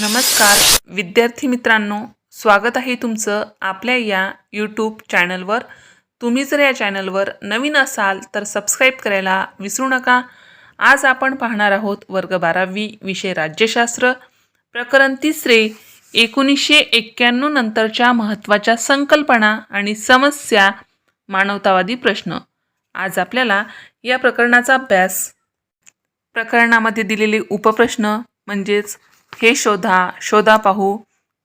नमस्कार. विद्यार्थी मित्रांनो स्वागत आहे तुमचं आपल्या या यूट्यूब चॅनलवर तुम्ही जर या चॅनलवर नवीन असाल तर सबस्क्राईब करायला विसरू नका. आज आपण पाहणार आहोत वर्ग बारावी विषय राज्यशास्त्र. प्रकरण तिसरे एकोणीसशे एक्क्याण्णव नंतरच्या महत्त्वाच्या संकल्पना आणि समस्या मानवतावादी प्रश्न. आज आपल्याला या प्रकरणाचा अभ्यास प्रकरणामध्ये दिलेले उपप्रश्न म्हणजेच हे शोधा शोधा पाहू.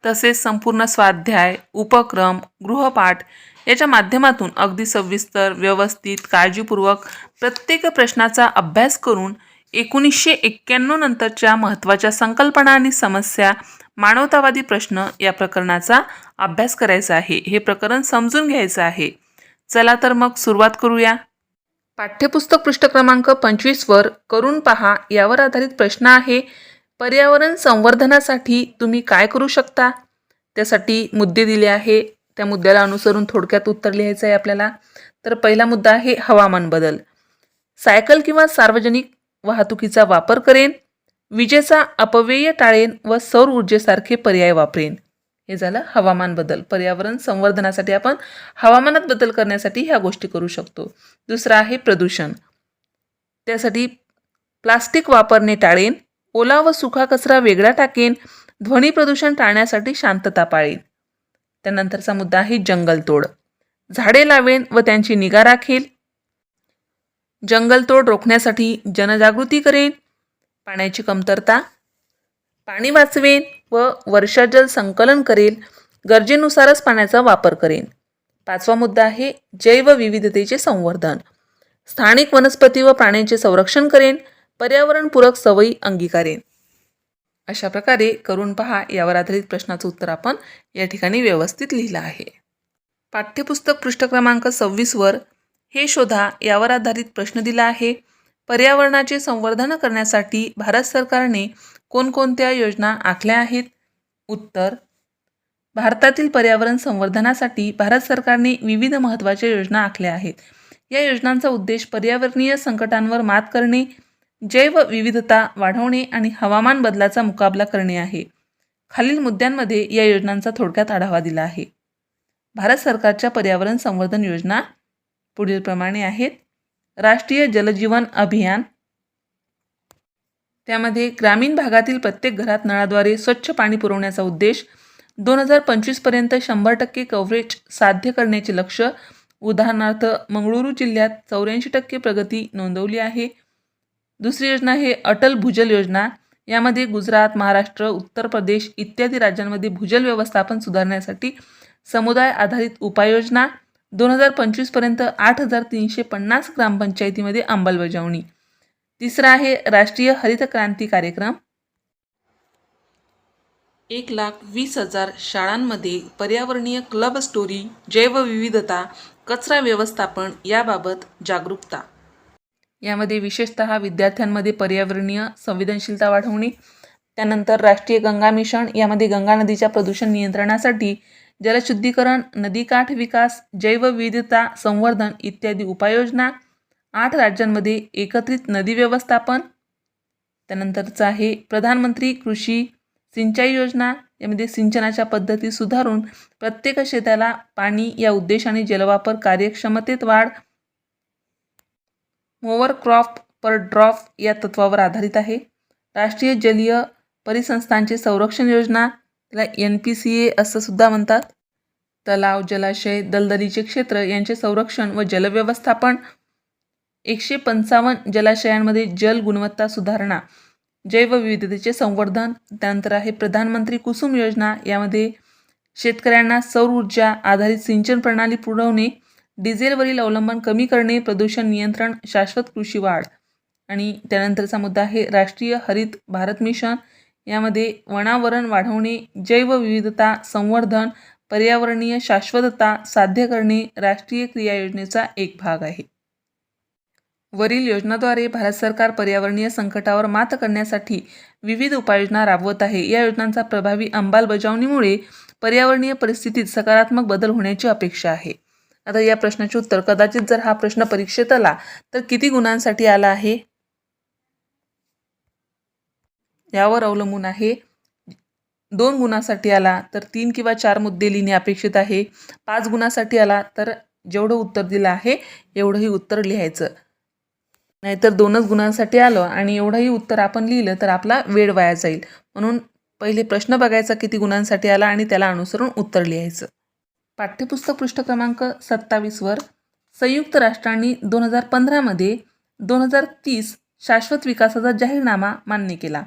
तसेच संपूर्ण स्वाध्याय उपक्रम गृहपाठ याच्या माध्यमातून अगदी सविस्तर व्यवस्थित काळजीपूर्वक प्रत्येक प्रश्नाचा अभ्यास करून एकोणीसशे एक्क्याण्णव नंतरच्या महत्त्वाच्या संकल्पना आणि समस्या मानवतावादी प्रश्न या प्रकरणाचा अभ्यास करायचा आहे. हे प्रकरण समजून घ्यायचं आहे. चला तर मग सुरुवात करूया. पाठ्यपुस्तक पृष्ठ क्रमांक पंचवीसवर करून पहा. यावर आधारित प्रश्न आहे पर्यावरण संवर्धनासाठी तुम्ही काय करू शकता? त्यासाठी मुद्दे दिले आहे. त्या मुद्द्याला अनुसरून थोडक्यात उत्तर लिहायचं आहे आपल्याला. तर पहिला मुद्दा आहे हवामान बदल. सायकल किंवा सार्वजनिक वाहतुकीचा वापर करेन. विजेचा अपव्यय टाळेन व सौर ऊर्जेसारखे पर्याय वापरेन. हे झालं हवामान बदल. पर्यावरण संवर्धनासाठी आपण हवामानात बदल करण्यासाठी ह्या गोष्टी करू शकतो. दुसरं आहे प्रदूषण. त्यासाठी प्लास्टिक वापरणे टाळेन. ओला व सुखा कचरा वेगळा टाकेन ध्वनी प्रदूषण टाळण्यासाठी शांतता पाळेन. त्यानंतरचा मुद्दा आहे जंगलतोड. झाडे लावेन व त्यांची निगा राखेल. जंगलतोड रोखण्यासाठी जनजागृती करेन. पाण्याची कमतरता पाणी वाचवेन व वर्षाजल संकलन करेल. गरजेनुसारच पाण्याचा वापर करेन. पाचवा मुद्दा आहे जैवविविधतेचे संवर्धन. स्थानिक वनस्पती व प्राण्यांचे संरक्षण करेन. पर्यावरणपूरक सवयी अंगीकारेन. अशा प्रकारे करून पहा यावर आधारित प्रश्नाचं उत्तर आपण या ठिकाणी व्यवस्थित लिहिलं आहे. पाठ्यपुस्तक पृष्ठ क्रमांक सव्वीसवर हे शोधा यावर आधारित प्रश्न दिला आहे. पर्यावरणाचे संवर्धन करण्यासाठी भारत सरकारने कोणकोणत्या योजना आखल्या आहेत? उत्तर भारतातील पर्यावरण संवर्धनासाठी भारत सरकारने विविध महत्त्वाच्या योजना आखल्या आहेत. या योजनांचा उद्देश पर्यावरणीय संकटांवर मात करणे जैवविविधता वाढवणे आणि हवामान बदलाचा मुकाबला करणे आहे. खालील मुद्द्यांमध्ये या योजनांचा थोडक्यात आढावा दिला आहे. भारत सरकारच्या पर्यावरण संवर्धन योजना पुढीलप्रमाणे आहेत. राष्ट्रीय जलजीवन अभियान. त्यामध्ये ग्रामीण भागातील प्रत्येक घरात नळाद्वारे स्वच्छ पाणी पुरवण्याचा उद्देश दोन हजार पंचवीसपर्यंत शंभर टक्के कव्हरेज साध्य करण्याचे लक्ष उदाहरणार्थ मंगळुरू जिल्ह्यात चौऱ्याऐंशी टक्के प्रगती नोंदवली आहे. दुसरी योजना हे अटल भूजल योजना. यामध्ये गुजरात महाराष्ट्र उत्तर प्रदेश इत्यादी राज्यांमध्ये भूजल व्यवस्थापन सुधारण्यासाठी समुदाय आधारित उपाययोजना दोन हजार पंचवीसपर्यंत आठ हजार तीनशे पन्नास ग्रामपंचायतीमध्ये अंमलबजावणी. तिसरा आहे राष्ट्रीय हरित क्रांती कार्यक्रम. एक लाख वीस हजार शाळांमध्ये पर्यावरणीय क्लब स्टोरी जैवविविधता कचरा व्यवस्थापन याबाबत जागरूकता. यामध्ये विशेषतः विद्यार्थ्यांमध्ये पर्यावरणीय संवेदनशीलता वाढवणे त्यानंतर राष्ट्रीय गंगा मिशन यामध्ये गंगा नदीच्या प्रदूषण नियंत्रणासाठी जलशुद्धीकरण नदीकाठ विकास जैवविविधता संवर्धन इत्यादी उपाययोजना आठ राज्यांमध्ये एकत्रित नदी व्यवस्थापन त्यानंतरचं आहे प्रधानमंत्री कृषी सिंचाई योजना यामध्ये सिंचनाच्या पद्धती सुधारून प्रत्येक शेताला पाणी या उद्देशाने जलवापर कार्यक्षमतेत वाढ मोवर क्रॉप पर ड्रॉप या तत्वावर आधारित आहे. राष्ट्रीय जलीय परिसंस्थांचे संरक्षण योजना त्याला एन पी सी ए असं सुद्धा म्हणतात. तलाव जलाशय दलदलीचे क्षेत्र यांचे संरक्षण व जलव्यवस्थापन एकशे पंचावन्न जलाशयांमध्ये जल गुणवत्ता सुधारणा जैवविविधतेचे संवर्धन त्यानंतर आहे प्रधानमंत्री कुसुम योजना यामध्ये शेतकऱ्यांना सौर ऊर्जा आधारित सिंचन प्रणाली पुरवणे डिझेलवरील अवलंबन कमी करणे प्रदूषण नियंत्रण शाश्वत कृषी वाढ. आणि त्यानंतरचा मुद्दा आहे राष्ट्रीय हरित भारत मिशन. यामध्ये वनावरण वाढवणे जैवविविधता संवर्धन पर्यावरणीय शाश्वतता साध्य करणे राष्ट्रीय क्रिया योजनेचा एक भाग आहे. वरील योजनाद्वारे भारत सरकार पर्यावरणीय संकटावर मात करण्यासाठी विविध उपाययोजना राबवत आहे. या योजनांचा प्रभावी अंमलबजावणीमुळे पर्यावरणीय परिस्थितीत सकारात्मक बदल होण्याची अपेक्षा आहे. आता या प्रश्नाचे उत्तर कदाचित जर हा प्रश्न परीक्षेत आला तर किती गुणांसाठी आला आहे? यावर अवलंबून आहे. दोन गुणासाठी आला तर तीन किंवा चार मुद्दे लिहिणे अपेक्षित आहे. पाच गुणासाठी आला तर जेवढं उत्तर दिलं आहे एवढंही उत्तर लिहायचं. नाहीतर दोनच गुणांसाठी आलं आणि एवढंही उत्तर आपण लिहिलं तर आपला वेळ वाया जाईल. म्हणून पहिले प्रश्न बघायचा किती गुणांसाठी आला आणि त्याला अनुसरून उत्तर लिहायचं. पाठ्यपुस्तक पृष्ठ क्रमांक सत्तावीसवर संयुक्त राष्ट्रांनी दोन हजार पंधरामध्ये दोन हजार तीस शाश्वत विकासाचा जाहीरनामा मान्य केला.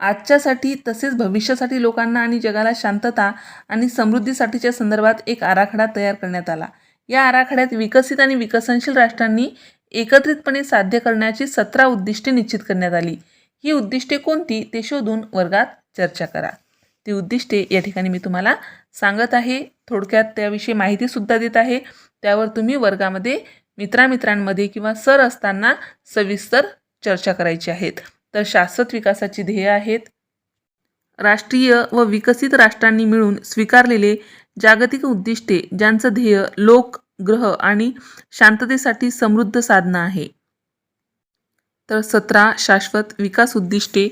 आजच्यासाठी तसेच भविष्यासाठी लोकांना आणि जगाला शांतता आणि समृद्धीसाठीच्या संदर्भात एक आराखडा तयार करण्यात आला. या आराखड्यात विकसित आणि विकसनशील राष्ट्रांनी एकत्रितपणे साध्य करण्याची सतरा उद्दिष्टे निश्चित करण्यात आली. ही उद्दिष्टे कोणती ते शोधून वर्गात चर्चा करा. ती उद्दिष्टे या ठिकाणी मी तुम्हाला सांगत आहे. थोडक्यात त्याविषयी माहितीसुद्धा देत आहे. त्यावर तुम्ही वर्गामध्ये मित्रामित्रांमध्ये किंवा सर असताना सविस्तर चर्चा करायची आहेत. तर शाश्वत विकासाची ध्येय आहेत. राष्ट्रीय व विकसित राष्ट्रांनी मिळून स्वीकारलेले जागतिक उद्दिष्टे ज्यांचं ध्येय लोक ग्रह आणि शांततेसाठी समृद्ध साधना आहे. तर सतरा शाश्वत विकास उद्दिष्टे.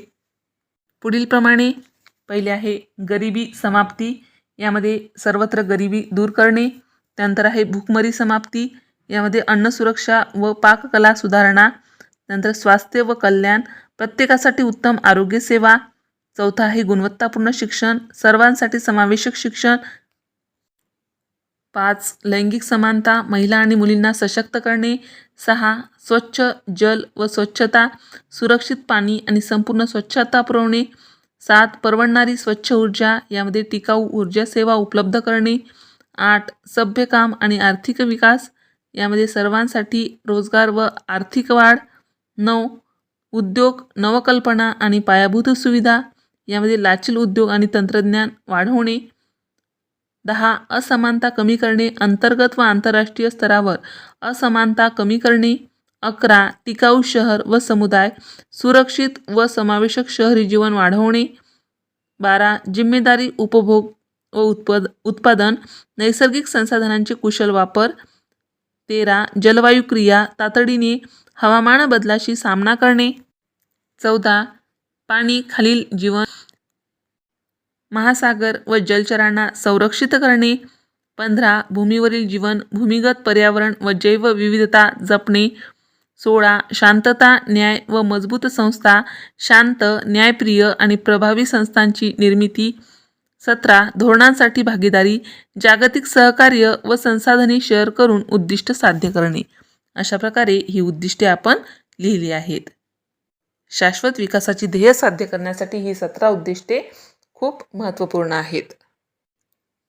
पुढीलप्रमाणे पहिले आहे गरिबी समाप्ती. यामध्ये सर्वत्र गरिबी दूर करणे त्यानंतर आहे भूकमरी समाप्ती यामध्ये अन्न सुरक्षा व पाककला सुधारणा नंतर स्वास्थ्य व कल्याण प्रत्येकासाठी उत्तम आरोग्यसेवा चौथा आहे गुणवत्तापूर्ण शिक्षण सर्वांसाठी समावेशक शिक्षण पाच लैंगिक समानता महिला आणि मुलींना सशक्त करणे सहा स्वच्छ जल व स्वच्छता सुरक्षित पाणी आणि संपूर्ण स्वच्छता पुरवणे सात परवडणारी स्वच्छ ऊर्जा यामध्ये टिकाऊ ऊर्जा सेवा उपलब्ध करणे. आठ सभ्य काम आणि आर्थिक विकास यामध्ये सर्वांसाठी रोजगार व आर्थिक वाढ. नऊ उद्योग नवकल्पना आणि पायाभूत सुविधा यामध्ये लाचील उद्योग आणि तंत्रज्ञान वाढवणे. दहा असमानता कमी करणे अंतर्गत व आंतरराष्ट्रीय स्तरावर असमानता कमी करणे. अकरा टिकाऊ शहर व समुदाय सुरक्षित व समावेशक शहरी जीवन वाढवणे. बारा जिम्मेदारी उपभोग व उत्पद उत्पादन नैसर्गिक संसाधनांचे कुशल वापर. तेरा जलवायू क्रिया तातडीने हवामान बदलाशी सामना करणे. चौदा पाणी खालील जीवन महासागर व जलचरांना संरक्षित करणे. पंधरा भूमीवरील जीवन भूमिगत पर्यावरण व जैवविविधता जपणे. सोळा शांतता न्याय व मजबूत संस्था शांत न्यायप्रिय आणि प्रभावी संस्थांची निर्मिती. सतरा धोरणांसाठी भागीदारी जागतिक सहकार्य व संसाधने शेअर करून उद्दिष्ट साध्य करणे. अशा प्रकारे ही उद्दिष्टे आपण लिहिली आहेत. शाश्वत विकासाची ध्येय साध्य करण्यासाठी ही सतरा उद्दिष्टे खूप महत्त्वपूर्ण आहेत.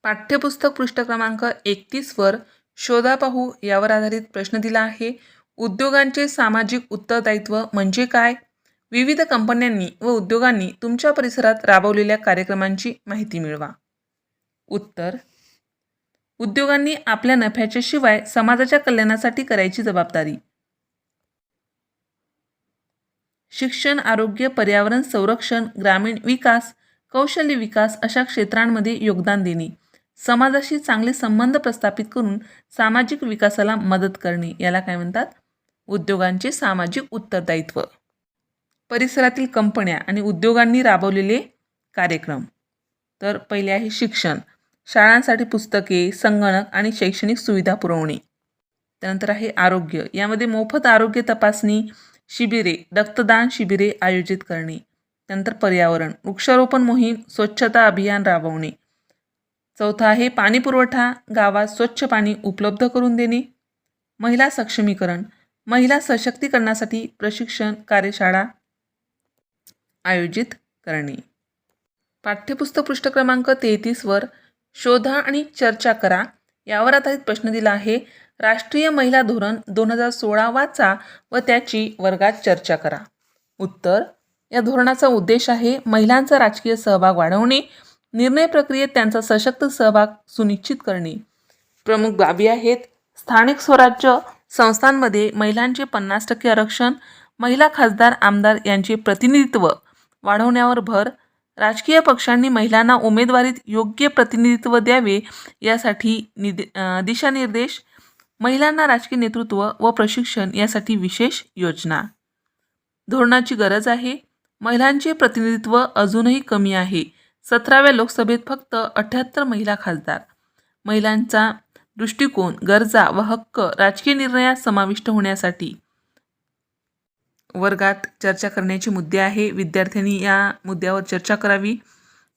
पाठ्यपुस्तक पृष्ठ क्रमांक एकतीसवर शोधा पाहू यावर आधारित प्रश्न दिला आहे. उद्योगांचे सामाजिक उत्तरदायित्व म्हणजे काय? विविध कंपन्यांनी व उद्योगांनी तुमच्या परिसरात राबवलेल्या कार्यक्रमांची माहिती मिळवा. उत्तर उद्योगांनी आपल्या नफ्याच्या शिवाय समाजाच्या कल्याणासाठी करायची जबाबदारी. शिक्षण आरोग्य पर्यावरण संरक्षण ग्रामीण विकास कौशल्य विकास अशा क्षेत्रांमध्ये योगदान देणे समाजाशी चांगले संबंध प्रस्थापित करून सामाजिक विकासाला मदत करणे याला काय म्हणतात? उद्योगांचे सामाजिक उत्तरदायित्व. परिसरातील कंपन्या आणि उद्योगांनी राबवलेले कार्यक्रम. तर पहिले आहे शिक्षण. शाळांसाठी पुस्तके संगणक आणि शैक्षणिक सुविधा पुरवणे. त्यानंतर आहे आरोग्य. यामध्ये मोफत आरोग्य तपासणी शिबिरे रक्तदान शिबिरे आयोजित करणे. त्यानंतर पर्यावरण वृक्षारोपण मोहीम स्वच्छता अभियान राबवणे. चौथा आहे पाणी पुरवठा गावात स्वच्छ पाणी उपलब्ध करून देणे. महिला सक्षमीकरण. महिला सशक्तीकरणासाठी प्रशिक्षण कार्यशाळा आयोजित करणे. पाठ्यपुस्तक पृष्ठ क्रमांक तेहतीसवर शोधा आणि चर्चा करा. यावर आधारित प्रश्न दिला आहे राष्ट्रीय महिला धोरण दोन हजार सोळा वाचा व त्याची वर्गात चर्चा करा. उत्तर या धोरणाचा उद्देश आहे महिलांचा राजकीय सहभाग वाढवणे निर्णय प्रक्रियेत त्यांचा सशक्त सहभाग सुनिश्चित करणे. प्रमुख बाबी आहेत स्थानिक स्वराज्य संस्थांमध्ये महिलांचे पन्नास टक्के आरक्षण महिला खासदार आमदार यांचे प्रतिनिधित्व वाढवण्यावर भर. राजकीय पक्षांनी महिलांना उमेदवारीत योग्य प्रतिनिधित्व द्यावे यासाठी निदे दिशानिर्देश महिलांना राजकीय नेतृत्व व प्रशिक्षण यासाठी विशेष योजना. धोरणाची गरज आहे. महिलांचे प्रतिनिधित्व अजूनही कमी आहे. सतराव्या लोकसभेत फक्त अठ्ठ्याहत्तर महिला खासदार. महिलांचा दृष्टिकोन गरजा व हक्क राजकीय निर्णयात समाविष्ट होण्यासाठी वर्गात चर्चा करण्याचे मुद्दे आहे. विद्यार्थ्यांनी या मुद्द्यावर चर्चा करावी.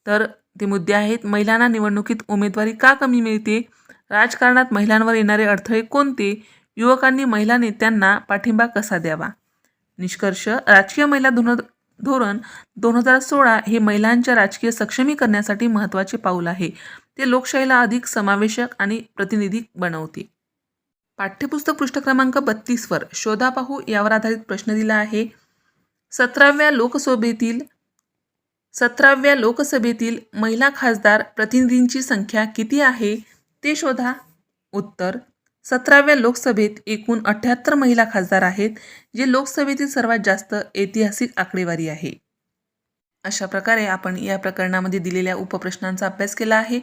तर ते मुद्दे आहेत महिलांना निवडणुकीत उमेदवारी का कमी मिळते? राजकारणात महिलांवर येणारे अडथळे कोणते? युवकांनी महिला नेत्यांना पाठिंबा कसा द्यावा? निष्कर्ष राजकीय महिला धोरण धोरण दोन हजार सोळा हे महिलांच्या राजकीय सक्षमीकरणासाठी महत्त्वाचे पाऊल आहे. ते लोकशाहीला अधिक समावेशक आणि प्रतिनिधी बनवते पाठ्यपुस्तक पृष्ठ क्रमांक बत्तीसवर शोधा पाहू यावर आधारित प्रश्न दिला आहे. सतराव्या लोकसभेतील सतराव्या लोकसभेतील महिला खासदार प्रतिनिधींची संख्या किती आहे ते शोधा. उत्तर सतराव्या लोकसभेत एकूण अठ्याहत्तर महिला खासदार आहेत जे लोकसभेतील सर्वात जास्त ऐतिहासिक आकडेवारी आहे. अशा प्रकारे आपण या प्रकरणामध्ये दिलेल्या उपप्रश्नांचा अभ्यास केला आहे.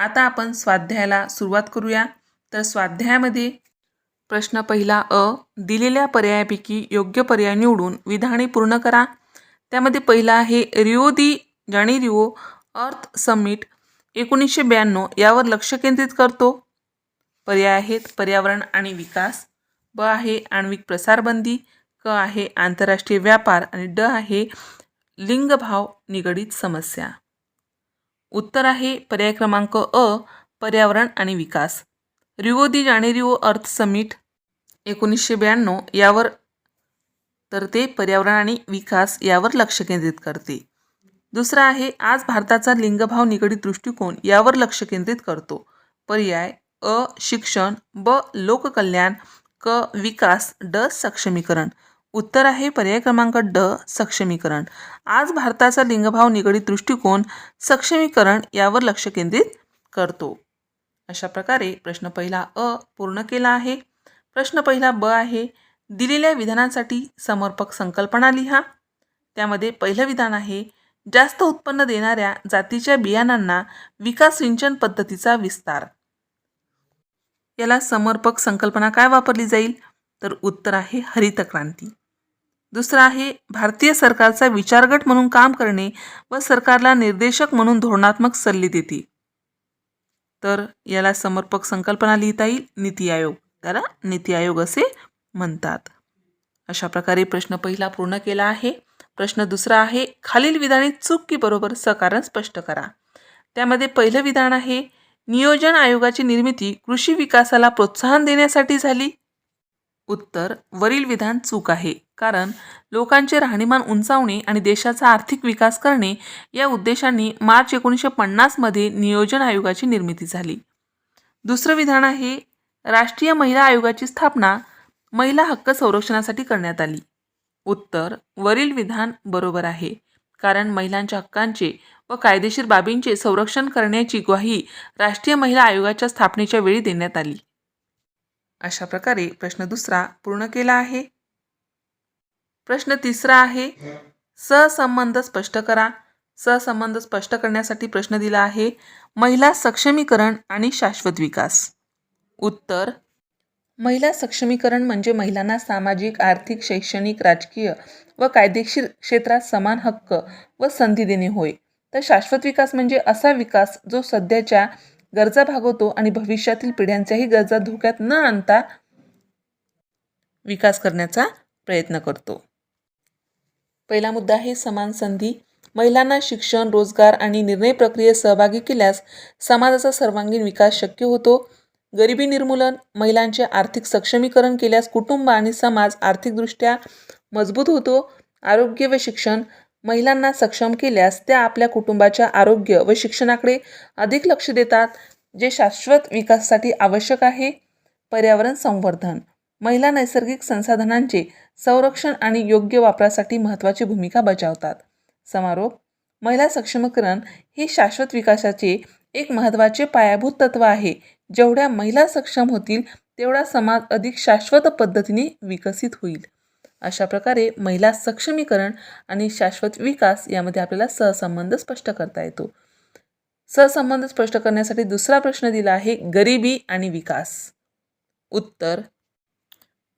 आता आपण स्वाध्यायाला सुरुवात करूया. तर स्वाध्यायामध्ये प्रश्न पहिला अ दिलेल्या पर्यायापैकी योग्य पर्याय निवडून विधाने पूर्ण करा. त्यामध्ये पहिला आहे रिओ दी जाणीरिओ अर्थ समिट एकोणीसशे ब्याण्णव यावर लक्ष केंद्रित करतो. पर्याय आहेत पर्यावरण आणि विकास. ब आहे आण्विक प्रसारबंदी. क आहे आंतरराष्ट्रीय व्यापार. आणि ड आहे लिंगभाव निगडीत समस्या. उत्तर आहे पर्याय क्रमांक अ पर्यावरण आणि विकास. रिओ दी जाणेरिओ अर्थ समिट एकोणीसशे ब्याण्णव यावर तर ते पर्यावरण आणि विकास यावर लक्ष केंद्रित करते. दुसरा आहे आज भारताचा लिंगभाव निगडीत दृष्टिकोन यावर लक्ष केंद्रित करतो. पर्याय अ शिक्षण ब लोककल्याण क विकास ड सक्षमीकरण. उत्तर आहे पर्याय क्रमांक ड सक्षमीकरण. आज भारताचा लिंगभाव निगडीत दृष्टिकोन सक्षमीकरण यावर लक्ष केंद्रित करतो. अशा प्रकारे प्रश्न पहिला अ पूर्ण केला आहे. प्रश्न पहिला ब आहे दिलेल्या विधानांसाठी समर्पक संकल्पना लिहा. त्यामध्ये पहिलं विधान आहे जास्त उत्पन्न देणाऱ्या जातीच्या बियाणांना विकास सिंचन पद्धतीचा विस्तार. याला समर्पक संकल्पना काय वापरली जाईल? तर उत्तर आहे हरित क्रांती दुसरं आहे भारतीय सरकारचा विचारगट म्हणून काम करणे व सरकारला निर्देशक म्हणून धोरणात्मक सल्ले देते. तर याला समर्पक संकल्पना लिहिता येईल नीती आयोग. त्याला नीती आयोग असे म्हणतात. अशा प्रकारे प्रश्न पहिला पूर्ण केला आहे. प्रश्न दुसरा आहे खालील विधाने चूक की बरोबर सकारण स्पष्ट करा. त्यामध्ये पहिलं विधान आहे नियोजन आयोगाची निर्मिती कृषी विकासाला प्रोत्साहन देण्यासाठी झाली. उत्तर वरील विधान चूक आहे. कारण लोकांचे राहणीमान उंचावणे आणि देशाचा आर्थिक विकास करणे या उद्देशांनी मार्च एकोणीसशे पन्नासमध्ये नियोजन आयोगाची निर्मिती झाली. दुसरं विधान आहे राष्ट्रीय महिला आयोगाची स्थापना महिला हक्क संरक्षणासाठी करण्यात आली. उत्तर वरील विधान बरोबर आहे कारण महिलांच्या हक्कांचे व कायदेशीर बाबींचे संरक्षण करण्याची ग्वाही राष्ट्रीय महिला आयोगाच्या स्थापनेच्या वेळी देण्यात आली. अशा प्रकारे प्रश्न दुसरा पूर्ण केला आहे. प्रश्न तिसरा आहे सहसंबंध स्पष्ट करा. सहसंबंध स्पष्ट करण्यासाठी प्रश्न दिला आहे महिला सक्षमीकरण आणि शाश्वत विकास. उत्तर महिला सक्षमीकरण म्हणजे महिलांना सामाजिक आर्थिक शैक्षणिक राजकीय व कायदेशीर क्षेत्रात समान हक्क व संधी देणे होय. तर शाश्वत विकास म्हणजे असा विकास जो सध्याच्या गरजा भागवतो आणि भविष्यातील पिढ्यांच्याही गरजा धोक्यात न आणता विकास करण्याचा प्रयत्न करतो. पहिला मुद्दा आहे समान संधी. महिलांना शिक्षण रोजगार आणि निर्णय प्रक्रियेत सहभागी केल्यास समाजाचा सर्वांगीण विकास शक्य होतो. गरिबी निर्मूलन महिलांचे आर्थिक सक्षमीकरण केल्यास कुटुंब आणि समाज आर्थिकदृष्ट्या मजबूत होतो. आरोग्य व शिक्षण महिलांना सक्षम केल्यास त्या आपल्या कुटुंबाच्या आरोग्य व शिक्षणाकडे अधिक लक्ष देतात जे शाश्वत विकासासाठी आवश्यक आहे. पर्यावरण संवर्धन महिला नैसर्गिक संसाधनांचे संरक्षण आणि योग्य वापरासाठी महत्त्वाची भूमिका बजावतात. समारोप महिला सक्षमीकरण हे शाश्वत विकासाचे एक महत्त्वाचे पायाभूत तत्व आहे. जेवढ्या महिला सक्षम होतील तेवढा समाज अधिक शाश्वत पद्धतीने विकसित होईल. अशा प्रकारे महिला सक्षमीकरण आणि शाश्वत विकास यामध्ये आपल्याला सहसंबंध स्पष्ट करता येतो. सहसंबंध स्पष्ट करण्यासाठी दुसरा प्रश्न दिला आहे गरिबी आणि विकास. उत्तर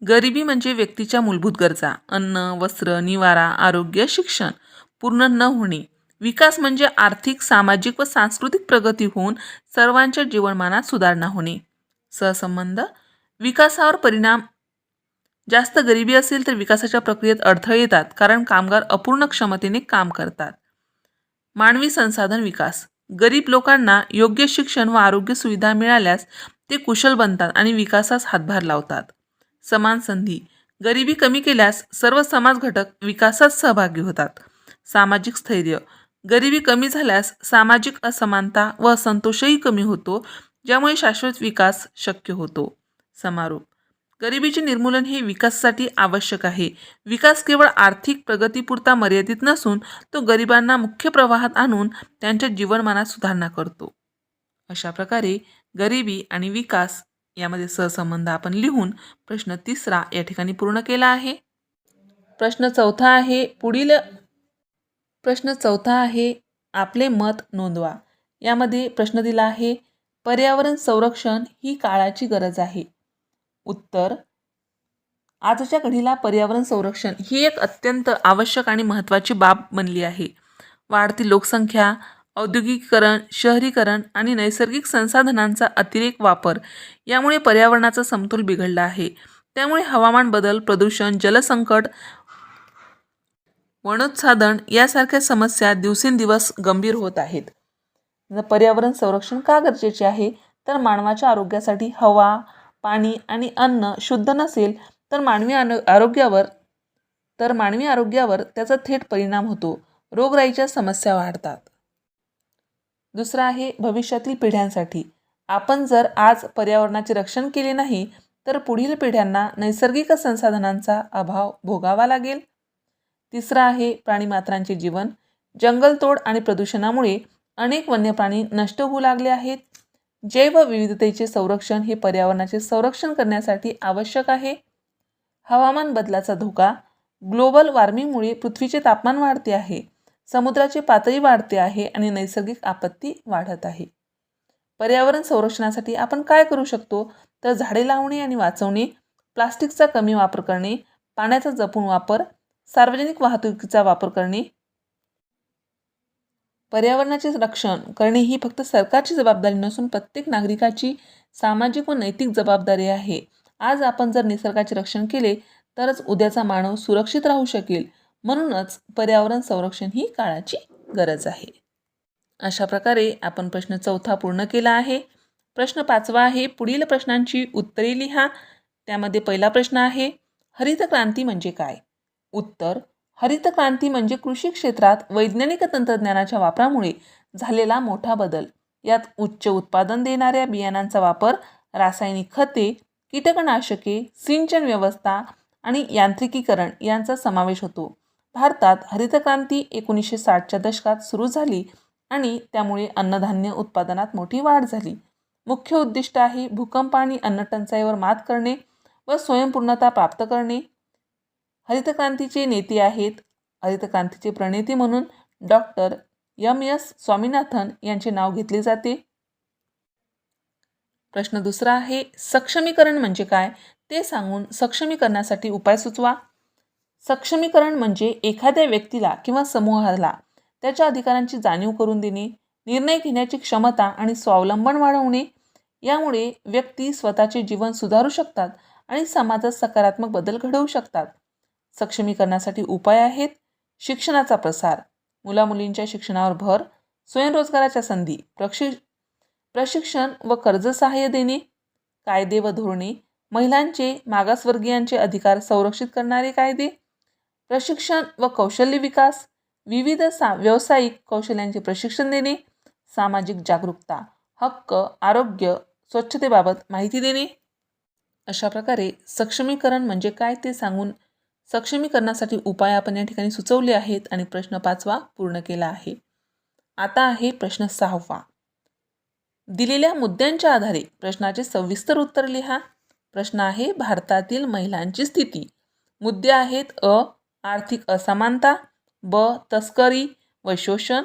गरिबी म्हणजे व्यक्तीच्या मूलभूत गरजा. अन्न वस्त्र निवारा आरोग्य शिक्षण पूर्ण न होणे. विकास म्हणजे आर्थिक सामाजिक व सांस्कृतिक प्रगती होऊन सर्वांच्या जीवनमानात सुधारणा होणे. सहसंबंध? विकासावर परिणाम जास्त गरिबी असेल तर विकासाच्या प्रक्रियेत अडथळे येतात कारण कामगार अपूर्ण क्षमतेने काम करतात. मानवी संसाधन विकास. गरीब लोकांना योग्य शिक्षण व आरोग्य सुविधा मिळाल्यास ते कुशल बनतात आणि विकासास हातभार लावतात. समान संधी. गरिबी कमी केल्यास सर्व समाज घटक विकासात सहभागी होतात. सामाजिक स्थैर्य. गरिबी कमी झाल्यास सामाजिक असमानता व असंतोषही कमी होतो ज्यामुळे शाश्वत विकास शक्य होतो. समारोप. गरिबीचे निर्मूलन हे विकासासाठी आवश्यक आहे. विकास केवळ आर्थिक प्रगतीपुरता मर्यादित नसून तो गरिबांना मुख्य प्रवाहात आणून त्यांच्या जीवनमानात सुधारणा करतो. अशा प्रकारे गरिबी आणि विकास यामध्ये सहसंबंध आपण लिहून प्रश्न तिसरा या ठिकाणी पूर्ण केला आहे. प्रश्न चौथा आहे पुढील प्रश्न चौथा आहे आपले मत नोंदवा. यामध्ये प्रश्न दिला आहे पर्यावरण संरक्षण ही काळाची गरज आहे. उत्तर आजच्या घडीला पर्यावरण संरक्षण ही एक अत्यंत आवश्यक आणि महत्त्वाची बाब बनली आहे. वाढती लोकसंख्या औद्योगिकीकरण शहरीकरण आणि नैसर्गिक संसाधनांचा अतिरेक वापर यामुळे पर्यावरणाचा समतोल बिघडला आहे. त्यामुळे हवामान बदल प्रदूषण जलसंकट वनोत्साधन यासारख्या समस्या दिवसेंदिवस गंभीर होत आहेत. पर्यावरण संरक्षण का गरजेचे आहे? तर मानवाच्या आरोग्यासाठी हवा पाणी आणि अन्न शुद्ध नसेल तर मानवी आरोग्यावर तर मानवी आरोग्यावर त्याचा थेट परिणाम होतो. रोगराईच्या समस्या वाढतात. दुसरं आहे भविष्यातील पिढ्यांसाठी. आपण जर आज पर्यावरणाचे रक्षण केले नाही तर पुढील पिढ्यांना नैसर्गिक संसाधनांचा अभाव भोगावा लागेल. तिसरं आहे प्राणीमात्रांचे जीवन. जंगलतोड आणि प्रदूषणामुळे अनेक वन्यप्राणी नष्ट होऊ लागले आहेत. जैवविविधतेचे संरक्षण हे पर्यावरणाचे संरक्षण करण्यासाठी आवश्यक आहे. हवामान बदलाचा धोका. ग्लोबल वॉर्मिंगमुळे पृथ्वीचे तापमान वाढते आहे. समुद्राची पातळी वाढते आहे आणि नैसर्गिक आपत्ती वाढत आहे. पर्यावरण संरक्षणासाठी आपण काय करू शकतो? तर झाडे लावणे आणि वाचवणे प्लास्टिकचा कमी वापर करणे पाण्याचा जपून वापर सार्वजनिक वाहतुकीचा वापर करणे. पर्यावरणाचे रक्षण करणे ही फक्त सरकारची जबाबदारी नसून प्रत्येक नागरिकाची सामाजिक व नैतिक जबाबदारी आहे. आज आपण जर निसर्गाचे रक्षण केले तरच उद्याचा मानव सुरक्षित राहू शकेल. म्हणूनच पर्यावरण संरक्षण ही काळाची गरज आहे. अशा प्रकारे आपण प्रश्न चौथा पूर्ण केला आहे. प्रश्न पाचवा आहे पुढील प्रश्नांची उत्तरे लिहा. त्यामध्ये पहिला प्रश्न आहे हरित क्रांती म्हणजे काय? उत्तर हरित क्रांती म्हणजे कृषी क्षेत्रात वैज्ञानिक तंत्रज्ञानाच्या वापरामुळे झालेला मोठा बदल. यात उच्च उत्पादन देणाऱ्या बियाणांचा वापर रासायनिक खते कीटकनाशके सिंचन व्यवस्था आणि यांत्रिकीकरण यांचा समावेश होतो. भारतात हरितक्रांती एकोणीसशे साठच्या दशकात सुरू झाली आणि त्यामुळे अन्नधान्य उत्पादनात मोठी वाढ झाली. मुख्य उद्दिष्ट आहे भूकंप आणि अन्नटंचाईवर मात करणे व स्वयंपूर्णता प्राप्त करणे. हरितक्रांतीचे नेते आहेत हरितक्रांतीचे प्रणेते म्हणून डॉक्टर यम एस स्वामीनाथन यांचे नाव घेतले जाते. प्रश्न दुसरा आहे सक्षमीकरण म्हणजे काय? ते सांगून सक्षमीकरणासाठी उपाय सुचवा. सक्षमीकरण म्हणजे एखाद्या व्यक्तीला किंवा समूहाला त्याच्या अधिकारांची जाणीव करून देणे निर्णय घेण्याची क्षमता आणि स्वावलंबन वाढवणे यामुळे व्यक्ती स्वतःचे जीवन सुधारू शकतात आणि समाजात सकारात्मक बदल घडवू शकतात. सक्षमीकरणासाठी उपाय आहेत शिक्षणाचा प्रसार. मुलामुलींच्या शिक्षणावर भर स्वयंरोजगाराच्या संधी प्रक्षि प्रशिक्षण व कर्ज सहाय्य देणे कायदे व धोरणे महिलांचे मागासवर्गीयांचे अधिकार संरक्षित करणारे कायदे प्रशिक्षण व कौशल्य विकास विविध सा व्यावसायिक कौशल्यांचे प्रशिक्षण देणे सामाजिक जागरूकता हक्क आरोग्य स्वच्छतेबाबत माहिती देणे. अशा प्रकारे सक्षमीकरण म्हणजे काय ते सांगून सक्षमीकरणासाठी उपाय आपण या ठिकाणी सुचवले आहेत आणि प्रश्न पाचवा पूर्ण केला आहे. आता आहे प्रश्न सहावा. दिलेल्या मुद्द्यांच्या आधारे प्रश्नाचे सविस्तर उत्तर लिहा. प्रश्न आहे भारतातील महिलांची स्थिती. मुद्दे आहेत अ आर्थिक असमानता ब. तस्करी व शोषण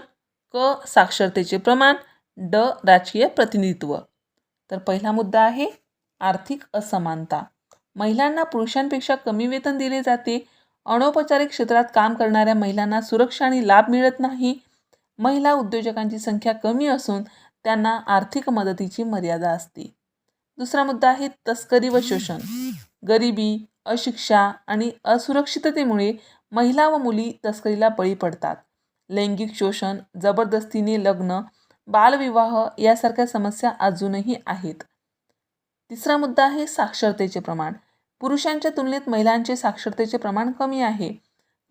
क. साक्षरतेचे प्रमाण ड. राजकीय प्रतिनिधित्व. तर पहिला मुद्दा आहे आर्थिक असमानता. महिलांना पुरुषांपेक्षा कमी वेतन दिले जाते. अनौपचारिक क्षेत्रात काम करणाऱ्या महिलांना सुरक्षा आणि लाभ मिळत नाही. महिला उद्योजकांची संख्या कमी असून त्यांना आर्थिक मदतीची मर्यादा असते. दुसरा मुद्दा आहे तस्करी व शोषण. गरिबी अशिक्षा आणि असुरक्षिततेमुळे महिला व मुली तस्करीला बळी पडतात. लैंगिक शोषण जबरदस्तीने लग्न बालविवाह यासारख्या समस्या अजूनही आहेत. तिसरा मुद्दा आहे साक्षरतेचे प्रमाण. पुरुषांच्या तुलनेत महिलांचे साक्षरतेचे प्रमाण कमी आहे.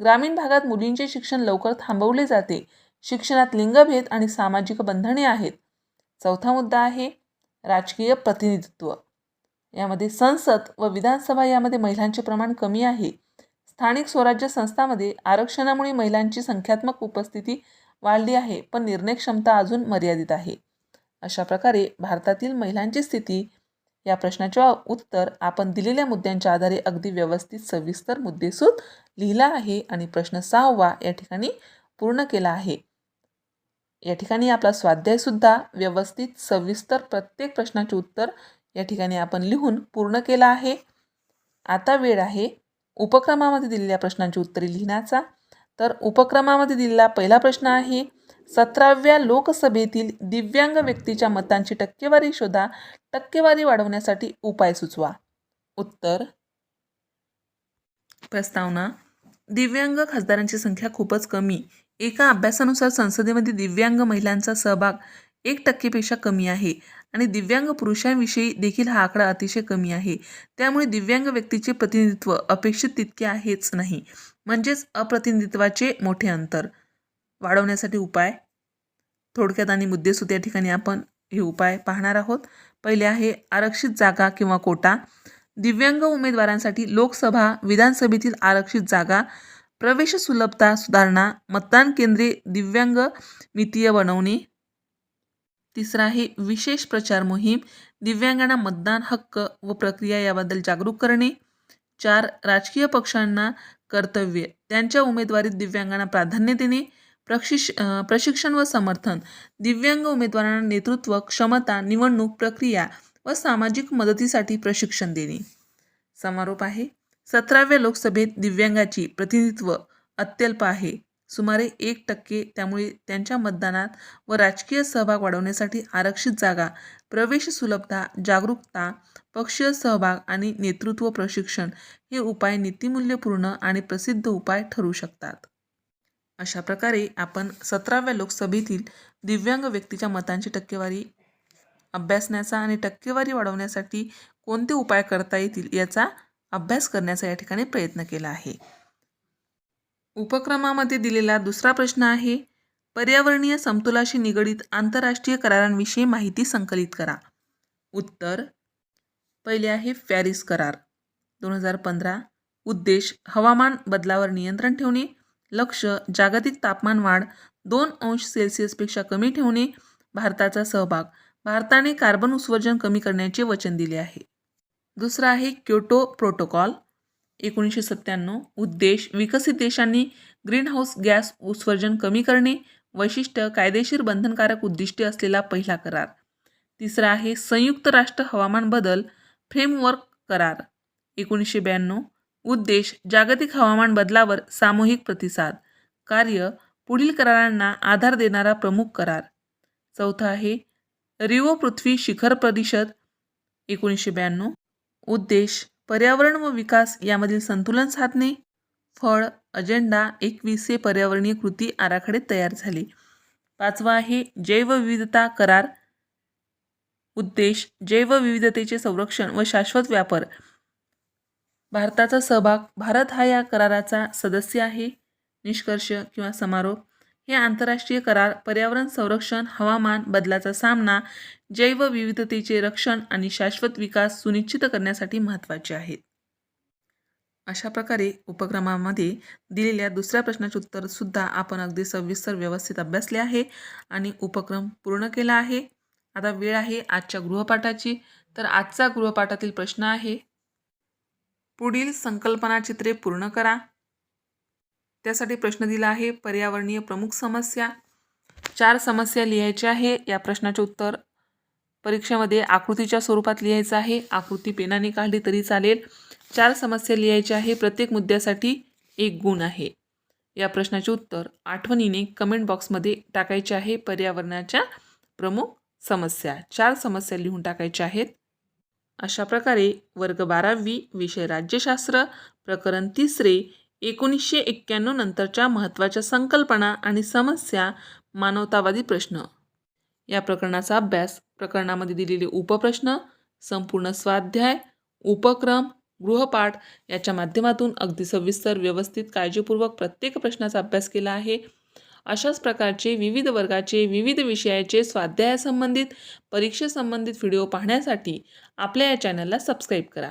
ग्रामीण भागात मुलींचे शिक्षण लवकर थांबवले जाते. शिक्षणात लिंगभेद आणि सामाजिक बंधने आहेत. चौथा मुद्दा आहे राजकीय प्रतिनिधित्व. यामध्ये संसद व विधानसभा यामध्ये महिलांचे प्रमाण कमी आहे. स्थानिक स्वराज्य संस्थांमध्ये आरक्षणामुळे महिलांची संख्यात्मक उपस्थिती वाढली आहे पण निर्णय क्षमता अजून मर्यादित आहे. अशा प्रकारे भारतातील महिलांची स्थिती या प्रश्नाचे उत्तर आपण दिलेल्या मुद्द्यांच्या आधारे अगदी व्यवस्थित सविस्तर मुद्देसूद लिहिला आहे आणि प्रश्न सहावा या ठिकाणी पूर्ण केला आहे. या ठिकाणी आपला स्वाध्यायसुद्धा व्यवस्थित सविस्तर प्रत्येक प्रश्नाचे उत्तर या ठिकाणी आपण लिहून पूर्ण केला आहे. आता वेळ आहे उपक्रमामध्ये दिलेल्या प्रश्नांची उत्तरे लिहिण्याचा. तर उपक्रमामध्ये दिलेला पहिला प्रश्न आहे सतराव्या लोकसभेतील दिव्यांग व्यक्तीच्या मतांची टक्केवारी शोधा टक्केवारी वाढवण्यासाठी उपाय सुचवा. उत्तर प्रस्तावना दिव्यांग खासदारांची संख्या खूपच कमी. एका अभ्यासानुसार संसदेमध्ये दिव्यांग महिलांचा सहभाग एक टक्केपेक्षा कमी आहे. आणि दिव्यांग पुरुषांविषयी देखील हा आकडा अतिशय कमी आहे. त्यामुळे दिव्यांग व्यक्तीचे प्रतिनिधित्व अपेक्षित तितके आहेच नाही. म्हणजेच अप्रतिनिधित्वाचे मोठे अंतर. वाढवण्यासाठी उपाय. थोडक्यात आणि मुद्देसूद या ठिकाणी आपण हे उपाय पाहणार आहोत. पहिले आहे आरक्षित जागा किंवा कोटा. दिव्यांग उमेदवारांसाठी लोकसभा विधानसभेतील आरक्षित जागा प्रवेश सुलभता सुधारणा मतदान केंद्रे दिव्यांग मितीय बनवणे तिसरा आहे विशेष प्रचार मोहीम दिव्यांगांना मतदान हक्क व प्रक्रिया याबद्दल जागरूक करणे. चार राजकीय पक्षांना कर्तव्य त्यांच्या उमेदवारीत दिव्यांगांना प्राधान्य देणे. प्रशिक्ष प्रशिक्षण व समर्थन दिव्यांग उमेदवारांना नेतृत्व क्षमता निवडणूक प्रक्रिया व सामाजिक मदतीसाठी प्रशिक्षण देणे. समारोप आहे. सतराव्या लोकसभेत दिव्यांगाची प्रतिनिधित्व अत्यल्प आहे. सुमारे एक टक्के त्यामुळे त्यांच्या मतदानात व राजकीय सहभाग वाढवण्यासाठी आरक्षित जागा प्रवेश सुलभता जागरूकता पक्षीय सहभाग आणि नेतृत्व प्रशिक्षण हे उपाय नीतिमूल्यपूर्ण आणि प्रसिद्ध उपाय ठरू शकतात. अशा प्रकारे आपण सतराव्या लोकसभेतील दिव्यांग व्यक्तीच्या मतांची टक्केवारी अभ्यासण्याचा आणि टक्केवारी वाढवण्यासाठी कोणते उपाय करता येतील याचा अभ्यास करण्याचा या ठिकाणी प्रयत्न केला आहे. उपक्रमामध्ये दिलेला दुसरा प्रश्न आहे पर्यावरणीय समतोलाशी निगडीत आंतरराष्ट्रीय करारांविषयी माहिती संकलित करा. उत्तर पहिले आहे पॅरिस करार. दोन हजार पंधरा उद्देश हवामान बदलावर नियंत्रण ठेवणे. लक्ष जागतिक तापमान वाढ दोन अंश सेल्सिअसपेक्षा कमी ठेवणे. भारताचा सहभाग भारताने कार्बन उत्सर्जन कमी करण्याचे वचन दिले आहे. दुसरा आहे क्योटो प्रोटोकॉल. एकोणीसशे सत्त्याण्णव उद्देश विकसित देशांनी ग्रीनहाऊस गॅस उत्सर्जन कमी करणे वैशिष्ट्य कायदेशीर बंधनकारक उद्दिष्टे असलेला पहिला करार. तिसरा आहे संयुक्त राष्ट्र हवामान बदल फ्रेमवर्क करार. एकोणीसशे ब्याण्णव उद्देश जागतिक हवामान बदलावर सामूहिक प्रतिसाद. कार्य पुढील करारांना आधार देणारा प्रमुख करार. चौथा आहे रिओ पृथ्वी शिखर परिषद. एकोणीसशे ब्याण्णव उद्देश पर्यावरण व विकास यामधील संतुलन साधणे. फळ अजेंडा एकवीसशे पर्यावरणीय कृती आराखडे तयार झाले. पाचवा आहे जैवविविधता करार. उद्देश जैवविविधतेचे संरक्षण व शाश्वत व्यापार. भारताचा सहभाग भारत हा या कराराचा सदस्य आहे. निष्कर्ष किंवा समारोप हे आंतरराष्ट्रीय करार पर्यावरण संरक्षण हवामान बदलाचा सामना जैवविविधतेचे रक्षण आणि शाश्वत विकास सुनिश्चित करण्यासाठी महत्त्वाचे आहेत. अशा प्रकारे उपक्रमामध्ये दिलेल्या दुसऱ्या प्रश्नाचे उत्तरसुद्धा आपण अगदी सविस्तर व्यवस्थित अभ्यासले आहे आणि उपक्रम पूर्ण केला आहे. आता वेळ आहे आजच्या गृहपाठाची. तर आजचा गृहपाठातील प्रश्न आहे पुढील संकल्पना चित्रे पूर्ण करा. त्यासाठी प्रश्न दिला आहे. पर्यावरणीय प्रमुख समस्या. चार समस्या लिहायच्या आहे. या प्रश्नाचे उत्तर परीक्षेमध्ये आकृतीच्या स्वरूपात लिहायचं आहे. आकृती पेनाने काढली तरी चालेल. चार समस्या लिहायच्या आहे. प्रत्येक मुद्द्यासाठी एक गुण आहे. या प्रश्नाचे उत्तर आठवणीने कमेंट बॉक्समध्ये टाकायचे आहे. पर्यावरणाच्या प्रमुख समस्या. चार समस्या लिहून टाकायच्या आहेत. अशा प्रकारे वर्ग बारावी विषय राज्यशास्त्र प्रकरण तिसरे एकोणीसशे एक्क्याण्णव नंतरच्या महत्त्वाच्या संकल्पना आणि समस्या मानवतावादी प्रश्न. या प्रकरणाचा अभ्यास प्रकरणामध्ये दिलेले उपप्रश्न संपूर्ण स्वाध्याय उपक्रम गृहपाठ याच्या माध्यमातून अगदी सविस्तर व्यवस्थित काळजीपूर्वक प्रत्येक प्रश्नाचा अभ्यास केला आहे. अशाच प्रकारचे विविध वर्गाचे विविध विषयाचे स्वाध्यायासंबंधित परीक्षेसंबंधित व्हिडिओ पाहण्यासाठी आपल्या या चॅनलला सबस्क्राईब करा.